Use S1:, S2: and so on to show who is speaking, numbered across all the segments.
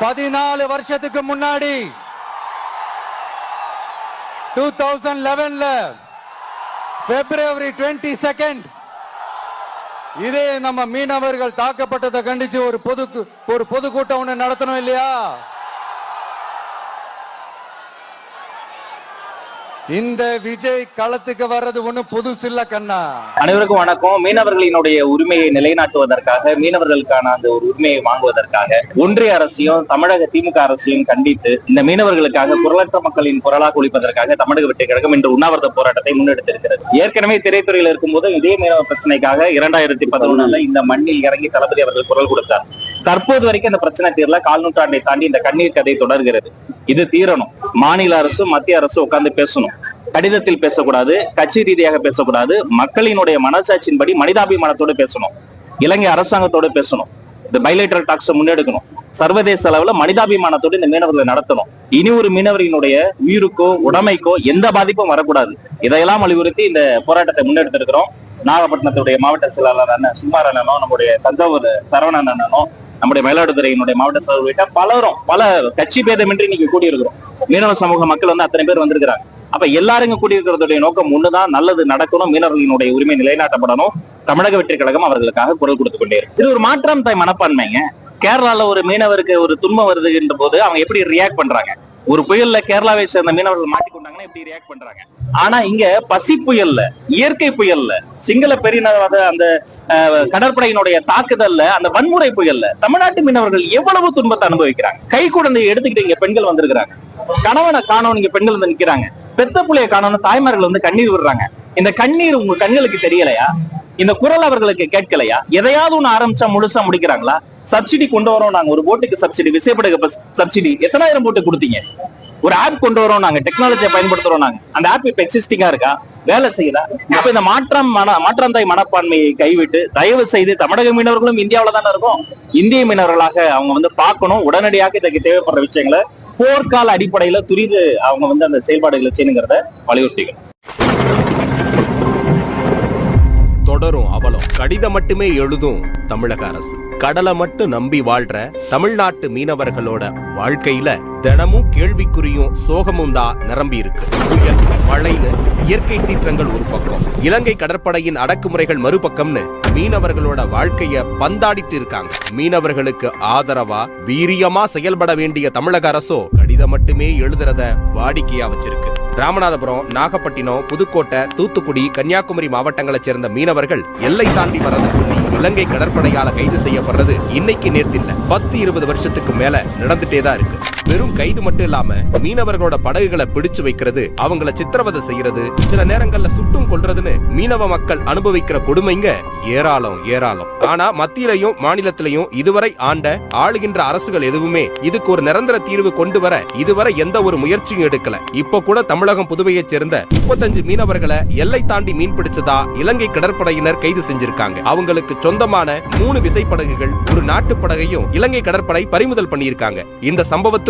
S1: பதினாலு வருஷத்துக்கு முன்னாடி டூ தௌசண்ட் லெவன்ல பிப்ரவரி டுவெண்ட்டி செகண்ட் இதே நம்ம மீனவர்கள் தாக்கப்பட்டதை கண்டிச்சு ஒரு பொது ஒரு பொதுக்கூட்டம் ஒன்று நடத்தணும் இல்லையா? இந்த விஜய் களத்துக்கு வர்றது ஒண்ணு புதுசு இல்ல கண்ணா.
S2: அனைவருக்கும் வணக்கம். மீனவர்களினுடைய உரிமையை நிலைநாட்டுவதற்காக மீனவர்களுக்கான அந்த ஒரு உரிமையை வாங்குவதற்காக ஒன்றிய அரசையும் தமிழக திமுக அரசையும் கண்டித்து இந்த மீனவர்களுக்காக குரலற்ற மக்களின் குரலாக ஒழிப்பதற்காக தமிழக வெற்றி கழகம் இன்று உண்ணாவிரத போராட்டத்தை முன்னெடுத்திருக்கிறது. ஏற்கனவே திரைத்துறையில் இருக்கும்போது இதே மீனவ பிரச்சனைக்காக இரண்டாயிரத்தி பதினொன்னுல இந்த மண்ணில் இறங்கி தளபதி அவர்கள் குரல் கொடுத்தார். தற்போது வரைக்கும் இந்த பிரச்சனை தீரல. கால் நூற்றாண்டை தாண்டி இந்த கண்ணீர் கதை தொடர்கிறது. இது தீரணும். மாநில அரசும் மத்திய அரசும் உட்கார்ந்து பேசணும். கடிதத்தில் பேசக்கூடாது கட்சி ரீதியாக பேசக்கூடாது மக்களினுடைய மனசாட்சியின்படி மனிதாபிமானத்தோடு பேசணும். இலங்கை அரசாங்கத்தோடு பேசணும். இந்த பைலேட்டரல் டாக்ஸ் முன்னெடுக்கணும். சர்வதேச அளவுல மனிதாபிமானத்தோடு இந்த மீனவர்களை நடத்தணும். இனி ஒரு மீனவரினுடைய உயிருக்கோ உடைமைக்கோ எந்த பாதிப்பும் வரக்கூடாது. இதையெல்லாம் வலியுறுத்தி இந்த போராட்டத்தை முன்னெடுத்திருக்கிறோம். நாகப்பட்டினத்துடைய மாவட்ட செயலாளர் அண்ணன் சுமார் அண்ணனும் நம்முடைய தஞ்சாவூர் சரவணன் அண்ணனும் நம்முடைய மயிலாடுதுறையினுடைய மாவட்ட செயலர் உள்ளிட்ட பலரும் பல கட்சி பேதமின்றி இன்னைக்கு கூடியிருக்கிறோம். மீனவ சமூக மக்கள் வந்து அத்தனை பேர் வந்திருக்கிறாங்க. அப்ப எல்லாரும் கூடியிருக்கிறதுடைய நோக்கம் ஒண்ணுதான் நல்லது நடக்கணும் மீனவர்களினுடைய உரிமை நிலைநாட்டப்படணும். தமிழக வெற்றி கழகம் அவர்களுக்காக குரல் கொடுத்து கொண்டே இருக்கு. இது ஒரு மாற்றம் தாய் மனப்பான்மைங்க. கேரளால ஒரு மீனவருக்கு ஒரு துன்பம் வருதுன்ற போது அவங்க எப்படி ரியாக்ட் பண்றாங்க? ஒரு புயல்ல கேரளாவை சேர்ந்த மீனவர்கள் மாட்டிக்கொண்டாங்கன்னா ரியாக்ட் பண்றாங்க. ஆனா இங்க பசி புயல்ல இயற்கை புயல்ல சிங்கள பெரியனவாத அந்த கடற்படையினுடைய தாக்குதல்ல அந்த வன்முறை புயல்ல தமிழ்நாட்டு மீனவர்கள் எவ்வளவு துன்பத்தை அனுபவிக்கிறாங்க? கை குழந்தையை எடுத்துக்கிட்டு இங்க பெண்கள் வந்திருக்கிறாங்க. கணவனை காணோம் இங்க பெண்கள் வந்து நிக்கிறாங்க. பெத்த புள்ளைய காணோம்னு தாய்மார்கள் வந்து கண்ணீர் விடுறாங்க. இந்த கண்ணீர் உங்க கண்களுக்கு தெரியலையா? இந்த குரல் அவர்களுக்கு கேட்கலையா? எதையாவது ஒண்ணு ஆரம்பிச்சா முழுசா முடிக்கிறாங்களா? சப்சிடி கொண்டு வரோம் நாங்க. ஒரு போட்டுக்கு சப்சிடி விசைப்படகு சப்சிடி. எத்தனாயிரம் போட்டு கொடுத்தீங்க? ஒரு ஆப் கொண்டு வரோம் நாங்க டெக்னாலஜியை பயன்படுத்துறோம் நாங்க. அந்த ஆப் இப்ப எக்ஸிஸ்டிங்கா இருக்கா? வேலை செய்யுதா? அப்ப இந்த மாற்றம் மன மாற்றாந்தாய் மனப்பான்மையை கைவிட்டு தயவு செய்து தமிழக மீனவர்களும் இந்தியாவில தானே இருக்கும்? இந்திய மீனவர்களாக அவங்க வந்து பார்க்கணும். உடனடியாக இதுக்கு தேவைப்படுற விஷயங்களை போர்க்கால அடிப்படையில துரிது அவங்க வந்து அந்த செயல்பாடுகளை செய்யணுங்கிறத வலியுறுத்திக்கணும்
S3: கடிதம் மட்டுமே எழுதும் தமிழக அரசு. கடலை மட்டும் நம்பி வாழ்ற தமிழ்நாட்டு மீனவர்களோட வாழ்க்கையில தினமும் கேள்விக்குறியும் சோகமும் தான் நிரம்பி இருக்கு. புயல் மழைன்னு இயற்கை சீற்றங்கள் ஒரு பக்கம். இலங்கை கடற்படையின் அடக்குமுறைகள் மறுபக்கம்னு மீனவர்களோட வாழ்க்கைய பந்தாடிட்டு இருக்காங்க. மீனவர்களுக்கு ஆதரவா வீரியமா செயல்பட வேண்டிய தமிழக அரசோ கடிதம் மட்டுமே எழுதுறத வாடிக்கையா வச்சிருக்கு. ராமநாதபுரம் நாகப்பட்டினம் புதுக்கோட்டை தூத்துக்குடி கன்னியாகுமரி மாவட்டங்களைச் சேர்ந்த மீனவர்கள் எல்லை தாண்டி வரத சொல்லி இலங்கை கடற்படையால கைது செய்யப்படுறது இன்னைக்கு நேத்து பத்து இருபது வருஷத்துக்கு மேல நடந்துட்டே தான் இருக்கு. வெறும் கைது மட்டும் இல்லாம மீனவர்களோட படகுகளை பிடிச்சு வைக்கிறது அவங்கள சித்திரவதை செய்யறது சில நேரங்கள்ல சுட்டும் கொல்றதுன்னு மீனவ மக்கள் அனுபவிக்கிற கொடுமைங்க ஏராளம் ஏராளம். ஆனா மத்தியிலையும் மாநிலத்திலையும் இதுவரை ஆண்ட ஆளுகின்ற அரசுகள் எதுவுமே இதுக்கு ஒரு நிரந்தர தீர்வு கொண்டு வர இதுவரை எந்த ஒரு முயற்சியும் எடுக்கல. இப்போ கூட தமிழகம் புதுவையைச் சேர்ந்த முப்பத்தஞ்சு மீனவர்களை எல்லை தாண்டி மீன் பிடிச்சதா இலங்கை கடற்படையினர் கைது செஞ்சிருக்காங்க. அவங்களுக்கு சொந்தமான மூணு விசைப்படகுகள் ஒரு நாட்டு படகையும் இலங்கை கடற்படை பறிமுதல் பண்ணியிருக்காங்க. இந்த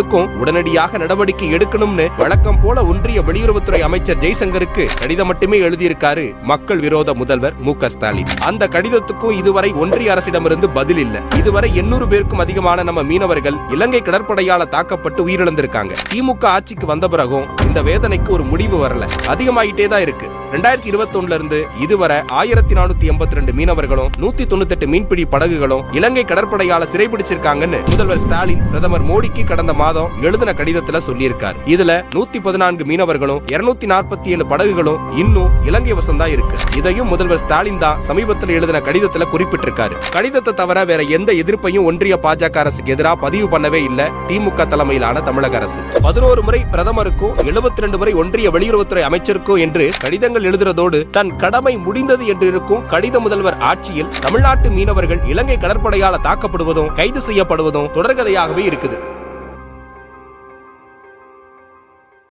S3: அரசுக்கும் உடனடியாக நடவடிக்கை எடுக்கணும்னு வழக்கம் போல ஒன்றிய வெளியுறவுத்துறை அமைச்சர் ஜெய்சங்கருக்கு கடிதம் மட்டுமே எழுதியிருக்காரு. மக்கள் விரோத முதல்வர் மு ஸ்டாலின். அந்த கடிதத்துக்கும் இதுவரை ஒன்றிய அரசிடமிருந்து பதில் இல்ல. இதுவரை எண்ணூறு பேருக்கும் அதிகமான நம்ம மீனவர்கள் இலங்கை கடற்படையால தாக்கப்பட்டு உயிரிழந்திருக்காங்க. திமுக ஆட்சிக்கு வந்த பிறகும் இந்த வேதனைக்கு ஒரு முடிவு வரல. அதிகமாயிட்டே தான் இருக்கு. ரெண்டாயிரத்தி இருபத்தி இருந்து இதுவரை ஆயிரத்தி நானூத்தி எண்பத்தி ரெண்டு மீனவர்களும் நூத்தி தொண்ணூத்தி மீன்பிடி படகுகளும் இலங்கை கடற்படையால சிறைபிடிச்சிருக்காங்கன்னு முதல்வர் ஸ்டாலின் பிரதமர் மோடிக்கு கடந்த மாதம் மாதம் எழுதின கடிதத்துல சொல்லியிருக்காரு. இதுல நூத்தி பதினான்கு மீனவர்களும் இருநூத்தி நாற்பத்தி ஏழு படகுகளும் இன்னும் இலங்கை வசம் தான் இருக்கு. இதையும் முதல்வர் ஸ்டாலின் தான் சமீபத்தில் எழுதின கடிதத்துல குறிப்பிட்டிருக்காரு. கடிதத்தை தவிர வேற எந்த எதிர்ப்பையும் ஒன்றிய பாஜக அரசுக்கு எதிராக பதிவு பண்ணவே இல்ல திமுக தலைமையிலான தமிழக அரசு. பதினோரு முறை பிரதமருக்கும் எழுபத்தி ரெண்டு முறை ஒன்றிய வெளியுறவுத்துறை அமைச்சருக்கும் என்று கடிதங்கள் எழுதுறதோடு தன் கடமை முடிந்தது என்று இருக்கும் கடித முதல்வர் ஆட்சியில் தமிழ்நாட்டு மீனவர்கள் இலங்கை கடற்படையால தாக்கப்படுவதும் கைது செய்யப்படுவதும் தொடர்கதையாகவே இருக்குது.